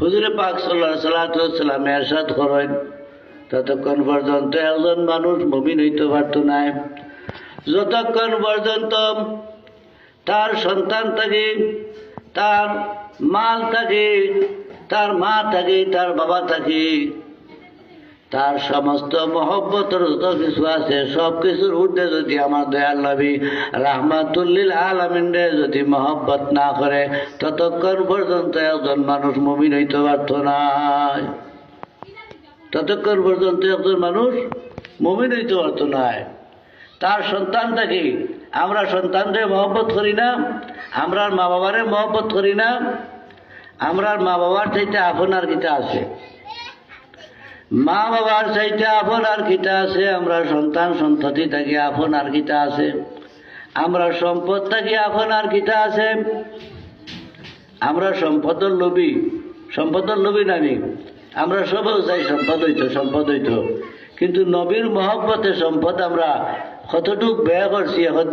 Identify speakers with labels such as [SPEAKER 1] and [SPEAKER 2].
[SPEAKER 1] হুজুরে পাক সাল্লাহ সাল্লাম এরশাদ করেন। ততক্ষণ পর্যন্ত একজন মানুষ মমিন হইতে পারত না যতক্ষণ পর্যন্ত তার সন্তান থাকে, তার মাল থাকে, তার মা থাকে, তার বাবা থাকে তার সমস্ত মহব্বতের যত কিছু আছে সব কিছুর ঊর্ধ্বে যদি আমার দয়াল নবী রাহমাতুল্লিল আলমিনে যদি মহব্বত না করে, ততক্ষণ পর্যন্ত একজন মানুষ মমিন হইতে পারত না। ততক্ষণ পর্যন্ত একজন মানুষ মমিন হইতে পারত না। তার সন্তানটাকে আমরা সন্তানরে মহব্বত করি না? আমরা মা বাবারে মহব্বত করি না? আমরা মা বাবার চাইতে আপনার কিতা আছে? মা বাবার চাইতে আপন আর কিতা আছে, আমরা সন্তান সন্ততি থাকি আপন আর কিতা আছে। আমরা সম্পদ থাকি আপন আর কিতা আছে। আমরা সম্পদের লোভী সম্পদের লোভী নামি আমরা সবও চাই, সম্পদ হইতো সম্পদ হইতো। কিন্তু নবীর মহব্বতে সম্পদ আমরা কতটুক ব্যয় করছি এখন